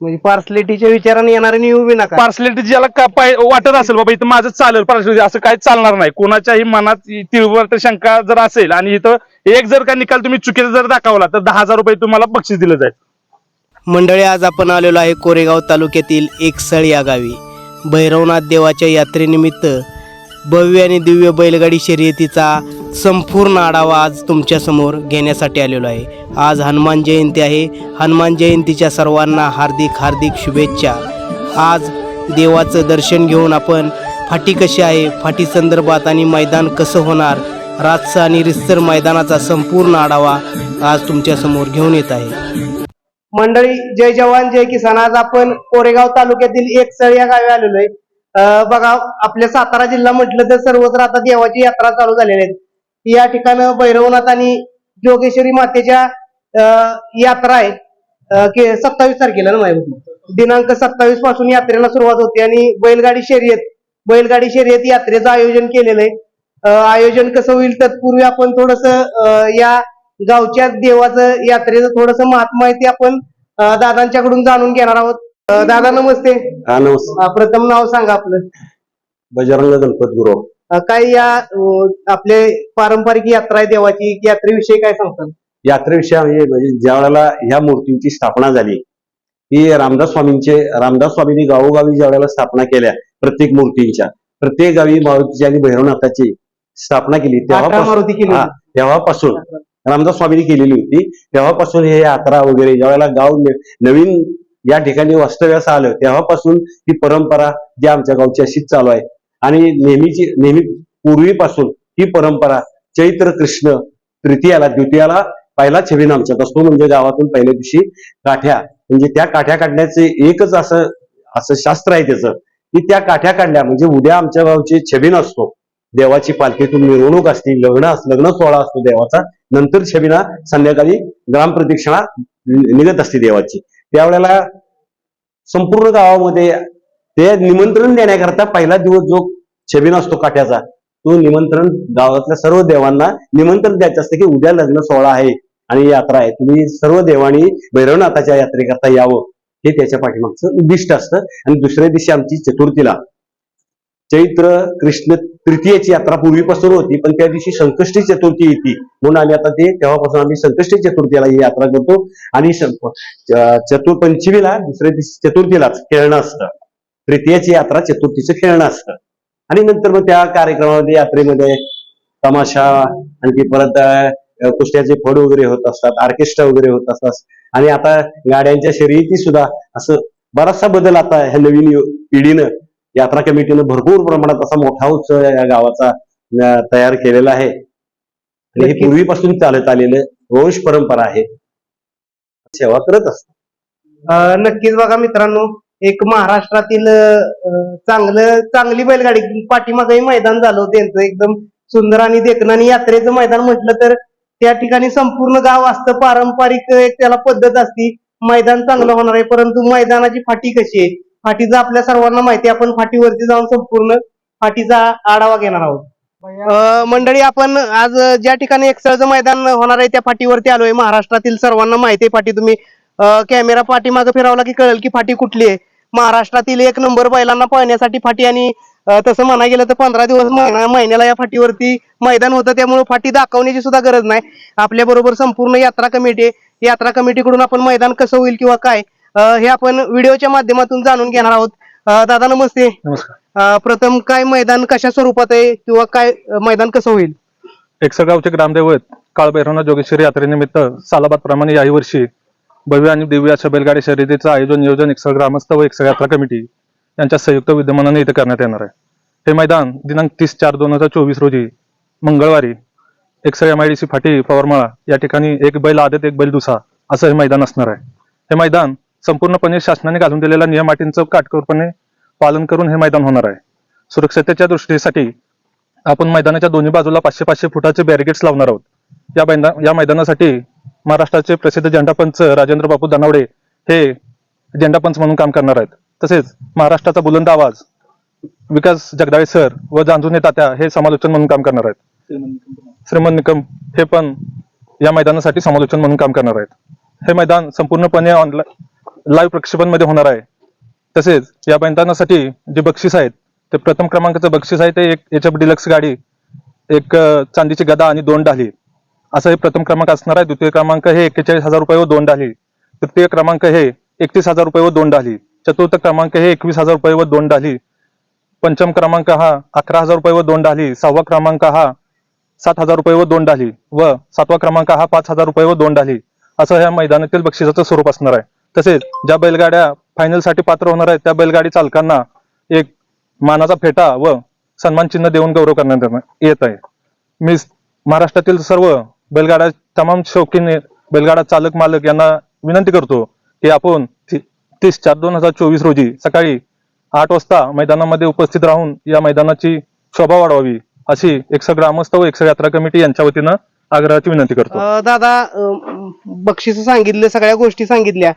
म्हणजे पार्सलिटीच्या विचाराने येणारे नियू बी नका. पार्सलिटी ज्याला का पाय वाटत असेल बाबा इथं माझं चालेल पार्सलिटी असं काही चालणार नाही. कोणाच्याही मनात तिळवर शंका जर असेल आणि इथं एक जर का निकाल तुम्ही चुकीचा जर दाखवला तर दहा हजार रुपये तुम्हाला बक्षीस दिलं जाईल. मंडळी आज आपण आलेलो आहे कोरेगाव तालुक्यातील एकसळ या गावी. भैरवनाथ देवाच्या यात्रेनिमित्त भव्य आणि दिव्य बैलगाडी शर्यतीचा संपूर्ण आढावा आज तुमच्यासमोर घेण्यासाठी आलेलो आहे. आज हनुमान जयंती आहे. हनुमान जयंतीच्या सर्वांना हार्दिक हार्दिक शुभेच्छा. आज देवाचं दर्शन घेऊन आपण फाटी कशी आहे फाटी संदर्भात आणि मैदान कसं होणार रातचं आणि रिस्तर मैदानाचा संपूर्ण आढावा आज तुमच्यासमोर घेऊन येत आहे. मंडळी जय जवान जय किसान. आज आपण कोरेगाव तालुक्यातील एक सळ या गावी आलेलो आहे. अं, बघा आपल्या सातारा जिल्हा म्हटलं तर सर्वत्र आता देवाची यात्रा चालू झालेली आहे. या ठिकाणी भैरवनाथ आणि जोगेश्वरी मातेच्या यात्रा आहे. सत्तावीस तारखेला ना माहिती दिनांक सत्तावीसपासून यात्रेला सुरुवात होते आणि बैलगाडी शर्यत बैलगाडी शर्यत यात्रेचं आयोजन केलेलं आहे. आयोजन कसं होईल तत्पूर्वी आपण थोडस या गावच्या देवाचं यात्रेचं थोडस महात्मा आहे ते आपण दादांच्याकडून जाणून घेणार आहोत. दादा नमस्ते. हा अं, प्रथम नाव सांगा आपलं. बजरंग गणपत गुरु काय या आपले पारंपरिक यात्रा आहे देवाची यात्रेविषयी काय सांगतात यात्रेविषयी म्हणजे म्हणजे ज्या वेळेला ह्या मूर्तींची स्थापना झाली ही रामदास स्वामींचे रामदास स्वामींनी गावोगावी ज्या वेळेला स्थापना केल्या प्रत्येक मूर्तींच्या प्रत्येक गावी मारुतीची आणि भैरवनाथाची स्थापना केली तेव्हापासून तेव्हापासून रामदास स्वामींनी केलेली होती. तेव्हापासून हे यात्रा वगैरे ज्या वेळेला गाव नवीन या ठिकाणी वास्तव्यास आलं तेव्हापासून ही परंपरा जी आमच्या गावची अशीच चालू आहे. आणि नेहमीची नेहमी पूर्वीपासून ही परंपरा चैत्र कृष्ण तृतीयाला द्वितीयाला पहिला छबिन आमच्यात असतो. म्हणजे गावातून पहिल्या दिवशी काठ्या म्हणजे त्या काठ्या काढण्याचे एकच असं असं शास्त्र आहे त्याचं की त्या काठ्या काढल्या म्हणजे उद्या आमच्या गावची छबिन असतो देवाची पालखीतून मिरवणूक असते लग्न अस- लग्न सोहळा असतो देवाचा नंतर छबिना संध्याकाळी ग्रामप्रदक्षिणा नि- निघत असते देवाची. त्यावेळेला संपूर्ण गावामध्ये ते निमंत्रण देण्याकरता पहिला दिवस जो छबिन असतो काठ्याचा तो निमंत्रण गावातल्या सर्व देवांना निमंत्रण द्यायचं असतं की उद्या लग्न सोहळा आहे आणि यात्रा आहे. तुम्ही सर्व देवांनी भैरवनाथाच्या यात्रेकरता यावं हे त्याच्या पाठीमागचं उद्दिष्ट असतं. आणि दुसऱ्या दिवशी आमची चतुर्थीला. चैत्र कृष्ण तृतीयेची यात्रा पूर्वीपासून होती पण त्या दिवशी संकष्टी चतुर्थी येते. म्हणून आम्ही आता ते तेव्हापासून आम्ही संकष्टी चतुर्थीला ही यात्रा करतो. आणि श- पंचमीला दुसऱ्या दिवशी चतुर्थीलाच खेळणं असतं. तृतीयाची यात्रा चतुर्थीचं खेळणं असतं. आणि नंतर मग त्या कार्यक्रमामध्ये यात्रेमध्ये तमाशा आणखी परत कुस्त्याचे फड वगैरे होत असतात ऑर्केस्ट्रा वगैरे होत असतात. आणि आता गाड्यांच्या शर्यती सुद्धा असं बराचसा बदल आता ह्या नवीन पिढीनं यात्रा कमिटीनं भरपूर प्रमाणात असा मोठा उत्सव या गावाचा तयार केलेला आहे. आणि हे. पूर्वीपासून चालत आलेलं वंश परंपरा आहे. सेवा करत असतात. नक्कीच बघा मित्रांनो एक महाराष्ट्रातील चांगलं चांगली बैलगाडी पाठीमागही मैदान झालं त्यांचं. एकदम सुंदर आणि देखणं आणि यात्रेचं मैदान म्हटलं तर त्या ठिकाणी संपूर्ण गाव असतं. पारंपरिक एक त्याला पद्धत असती. मैदान चांगलं होणार आहे परंतु मैदानाची फाटी कशी आहे? फाटीचं आपल्या सर्वांना माहिती आहे. आपण फाटीवरती जाऊन संपूर्ण फाटीचा आढावा घेणार आहोत. मंडळी आपण आज ज्या ठिकाणी एक्सळचं मैदान होणार आहे त्या फाटीवरती आलोय. महाराष्ट्रातील सर्वांना माहिती आहे फाटी तुम्ही कॅमेरा पाठीमागे फिरवला की कळेल की फाटी कुठली आहे. महाराष्ट्रातील एक नंबर बैलांना पळण्यासाठी फाटी आणि तसं म्हणायला गेलं तर पंधरा दिवस महिना- महिन्याला या फाटीवरती मैदान होतं त्यामुळे फाटी दाखवण्याची सुद्धा गरज नाही. आपल्या बरोबर संपूर्ण यात्रा कमिटी आहे. यात्रा कमिटीकडून आपण मैदान कसं होईल किंवा काय हे आपण व्हिडिओच्या माध्यमातून जाणून घेणार आहोत. दादा नमस्ते. प्रथम काय मैदान कशा स्वरूपात आहे किंवा काय मैदान कसं होईल? गावचे ग्रामदैवत काळभैरवनाथ जोगेश्वरी यात्रेनिमित्त सालाबाद प्रमाणे याही वर्षी भव्य आणि दिव्य अशा बैलगाडी शर्यतीचं आयोजन नियोजन एकसळ ग्रामस्थ व एकसळ यात्रा कमिटी यांच्या संयुक्त विद्यमानाने इथे करण्यात येणार आहे. हे मैदान दिनांक तीस चार दोन हजार चोवीस रोजी मंगळवारी Eksal M I D C फाटी पवारमाळा या ठिकाणी एक बैल आदत एक बैल दुसा असं हे मैदान असणार आहे. हे मैदान संपूर्णपणे शासनाने घालून दिलेल्या नियम अटींचं काटकोरपणे पालन करून हे मैदान होणार आहे. सुरक्षतेच्या दृष्टीसाठी आपण मैदानाच्या दोन्ही बाजूला पाचशे पाचशे फुटाचे बॅरिगेट्स लावणार आहोत. या मैदान या मैदानासाठी महाराष्ट्राचे प्रसिद्ध झेंडापंच राजेंद्र बापू दानावडे हे झेंडापंच म्हणून काम करणार आहेत. तसेच महाराष्ट्राचा बुलंद आवाज विकास जगदाळे सर व जांजुने तात्या हे समालोचन म्हणून काम करणार आहेत. श्रीमंत निकम हे पण या मैदानासाठी समालोचन म्हणून काम करणार आहेत. हे मैदान संपूर्णपणे ऑनलाईन लाईव्ह प्रक्षेपणमध्ये होणार आहे. तसेच या मैदानासाठी जे बक्षीस आहेत ते प्रथम क्रमांकाचं बक्षीस आहे ते एक एच एफ डिलक्स गाडी एक चांदीची गदा आणि दोन डाली. असं हे प्रथम क्रमांक असणार आहे. द्वितीय क्रमांक हे एक्केचाळीस हजार रुपये व दोन डाली. तृतीय क्रमांक हे एकतीस हजार रुपये व दोन डाली. चतुर्थ क्रमांक हे एकवीस हजार रुपये व दोन डाली. पंचम क्रमांक हा अकरा हजार रुपये व दोन डाली. सहावा क्रमांक हा सात हजार रुपये व दोन डाली. व सातवा क्रमांक हा पाच हजार रुपये व दोन डाली. असं ह्या मैदानातील बक्षिसाचं स्वरूप असणार आहे. तसेच ज्या बैलगाड्या फायनलसाठी पात्र होणार आहेत त्या बैलगाडी चालकांना एक मानाचा फेटा व सन्मान चिन्ह देऊन गौरव करण्यात येत आहे. मी महाराष्ट्रातील सर्व बैलगाडा तमाम शौकीन बैलगाडा चालक मालक यांना विनंती करतो की आपण तीस चार दोन हजार चोवीस रोजी सकाळी आठ वाजता मैदानामध्ये उपस्थित राहून या मैदानाची शोभा वाढवावी अशी एकशे ग्रामस्थ व एकशे यात्रा कमिटी यांच्या वतीनं आग्रहाची विनंती करतो. दादा बक्षीस सांगितले सगळ्या गोष्टी सांगितल्या.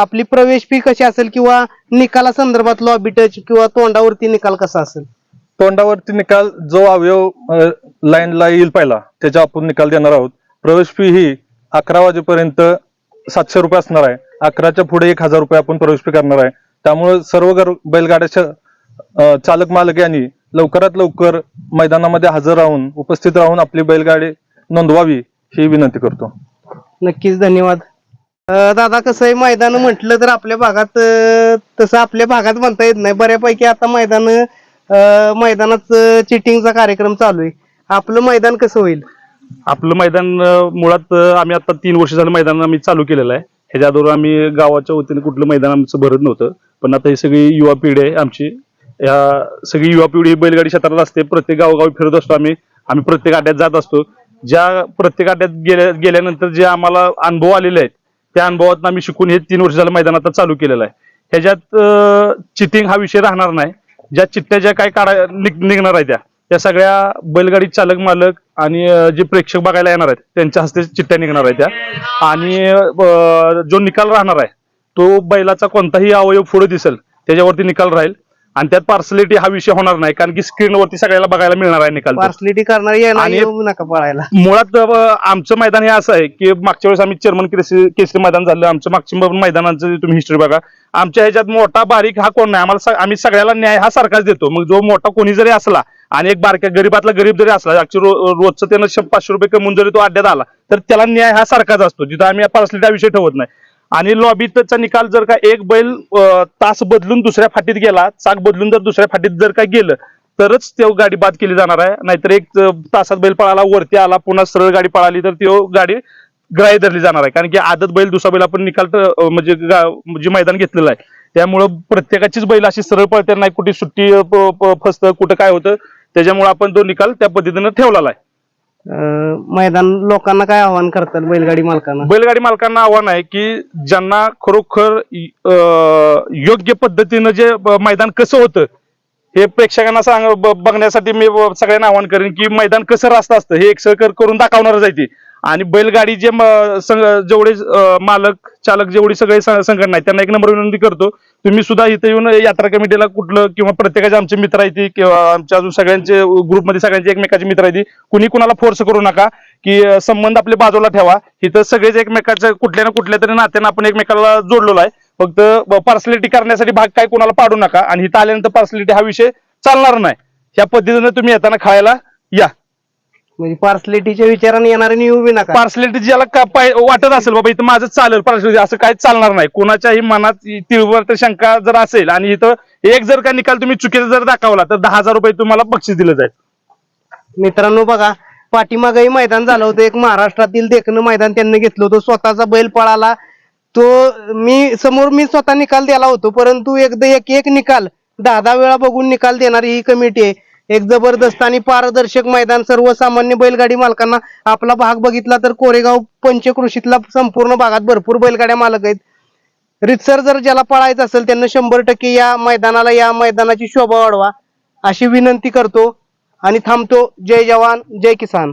आपली प्रवेश फी कशी असेल किंवा निकाला संदर्भात लॉबी टच किंवा तोंडावरती निकाल कसा असेल? तोंडावरती निकाल जो अवयव लाईनला येईल पहिला त्याच्या आपण निकाल देणार आहोत. प्रवेश फी ही अकरा वाजेपर्यंत सातशे रुपये असणार आहे. अकराच्या पुढे एक हजार रुपये आपण प्रवेश फी करणार आहे. त्यामुळे सर्व गर- बैलगाड्याच्या चालक मालक यांनी लवकरात लवकर मैदानामध्ये हजर राहून उपस्थित राहून आपली बैलगाडी नोंदवावी ही विनंती करतो. नक्कीच धन्यवाद. दादा कसं आहे? मैदान म्हटलं तर आपल्या भागात तसं आपल्या भागात म्हणता येत नाही. बऱ्यापैकी आता मैदान मैदानात चिटिंगचा कार्यक्रम चालू आहे. आपलं मैदान कसं होईल? आपलं मैदान अं, मुळात अं, आम्ही आता तीन वर्ष झालं मैदान आम्ही चालू केलेलं आहे. ह्याच्या अगोदर आम्ही गावाच्या वतीने कुठलं मैदान आमचं भरत नव्हतं. पण आता ही सगळी युवा पिढी आहे आमची. ह्या सगळी युवा पिढी ही बैलगाडी क्षेत्रात असते. प्रत्येक गावोगावी फिरत असतो आम्ही. आम्ही प्रत्येक आड्यात जात असतो. ज्या प्रत्येक आड्यात गेल्या गेल्यानंतर जे आम्हाला अनुभव आलेले आहेत त्या अनुभवात आम्ही शिकून हे तीन वर्ष झालं मैदान आता चालू केलेलं आहे. ह्याच्यात चिटिंग हा विषय राहणार नाही. ज्या चिठ्ठ्या ज्या काय काढा निघणार आहे त्या त्या सगळ्या बैलगाडी चालक मालक आणि जे प्रेक्षक बघायला येणार आहेत त्यांच्या हस्ते चिठ्ठ्या निघणार आहेत त्या. आणि जो निकाल राहणार आहे तो बैलाचा कोणताही अवयव पुढे दिसेल त्याच्यावरती निकाल राहील. आणि त्यात पार्सलिटी हा विषय होणार नाही कारण की स्क्रीनवरती सगळ्याला बघायला मिळणार आहे निकाल. पार्सलिटी करणार आणि- नका पळायला. मुळात आमचं मैदान हे असं आहे की मागच्या वेळेस आम्ही चेअरमन केसरी केसरी मैदान झालं आमचं मागच्या मैदानाचं तुम्ही हिस्ट्री बघा आमच्या ह्याच्यात मोठा बारीक हा कोण नाही आम्हाला आम्ही सगळ्याला न्याय हा सरकारच देतो. मग जो मोठा कोणी जरी असला आणि एक बारक्या गरीबातला गरीब जरी असला रो- रोजचं त्यानं पाचशे रुपये कमवून जरी तो अड्ड्यात आला तर त्याला न्याय हा सरकारचा असतो. जिथं आम्ही पार्सलिटी हा विषय ठेवत नाही. आणि लॉबीचा निकाल जर का एक बैल तास बदलून दुसऱ्या फाटीत गेला चाक बदलून जर दुसऱ्या फाटीत जर का गेलं तरच तो गाडी बाद केली जाणार आहे. नाहीतर एक तासात बैल पळाला वरती आला पुन्हा सरळ गाडी पळाली तर त्यो गाडी ग्राह्य धरली जाणार आहे. कारण की आदत बैल दुसरा बैल आपण निकाल म्हणजे गा- म्हणजे मैदान घेतलेलं आहे. त्यामुळं प्रत्येकाचीच बैल अशी सरळ पळते नाही कुठे सुट्टी फसतं कुठं काय होतं त्याच्यामुळे आपण तो निकाल त्या पद्धतीनं ठेवलेला आहे. अं, मैदान लोकांना काय आव्हान करतात बैलगाडी मालकांना? बैलगाडी मालकांना आव्हान आहे की ज्यांना खरोखर अं, योग्य पद्धतीनं जे ब- मैदान कसं होतं हे प्रेक्षकांना सांग ब- बघण्यासाठी मी सगळ्यांना आवाहन करेन की मैदान कसं रास्त असतं हे एक सहकार करून दाखवणारच आहे ती. आणि बैलगाडी जे जेवढे मालक चालक जेवढे सगळे संघटना आहेत त्यांना एक नंबर विनंती करतो. तुम्ही सुद्धा इथे येऊन यात्रा कमिटीला कुठलं किंवा प्रत्येकाचे आमचे मित्र आहेत किंवा आमच्या अजून सगळ्यांचे ग्रुपमध्ये सगळ्यांचे एकमेकाचे मित्र आहेत कुणी कुणाला फोर्स करू नका की संबंध आपले बाजूला ठेवा. इथं सगळेच एकमेकाच्या कुठल्या ना कुठल्या तरी नात्यानं आपण एकमेकाला जोडलेलो आहे. फक्त पार्सलिटी करण्यासाठी भाग काय कुणाला पाडू नका. आणि इथं आल्यानंतर पार्सलिटी हा विषय चालणार नाही. ह्या पद्धतीने तुम्ही येताना खायला या. म्हणजे पार्सलिटीच्या विचाराने येणारे येऊ बी नका. पार्सलिटी ज्याला का पाय- वाटत असेल बाबा इथं माझं चालेल पार्सलिटी असं काय चालणार नाही. कोणाच्याही मनात तीव्र शंका जर असेल आणि इथं एक जर का निकाल तुम्ही चुकीचा जर दाखवला तर दहा हजार रुपये तुम्हाला बक्षीस दिलं जाईल. मित्रांनो बघा पाठीमागही मैदान झालं होतं. एक महाराष्ट्रातील देखणं मैदान त्यांनी घेतलं होतं. स्वतःचा बैल पळाला. तो मी समोर मी स्वतः निकाल दिला होतो परंतु एकदा एक एक निकाल दहा दहा वेळा बघून निकाल देणारी ही कमिटी आहे. एक जबरदस्त आणि पारदर्शक मैदान सर्वसामान्य बैलगाडी मालकांना आपला भाग बघितला तर कोरेगाव पंचकृषीतला संपूर्ण भागात भरपूर बैलगाड्या मालक आहेत. रितसर जर ज्याला पळायचं असेल त्यांना शंभर टक्के या मैदानाला या मैदानाची शोभा वाढवा अशी विनंती करतो. आणि थांबतो. जय जवान जय किसान.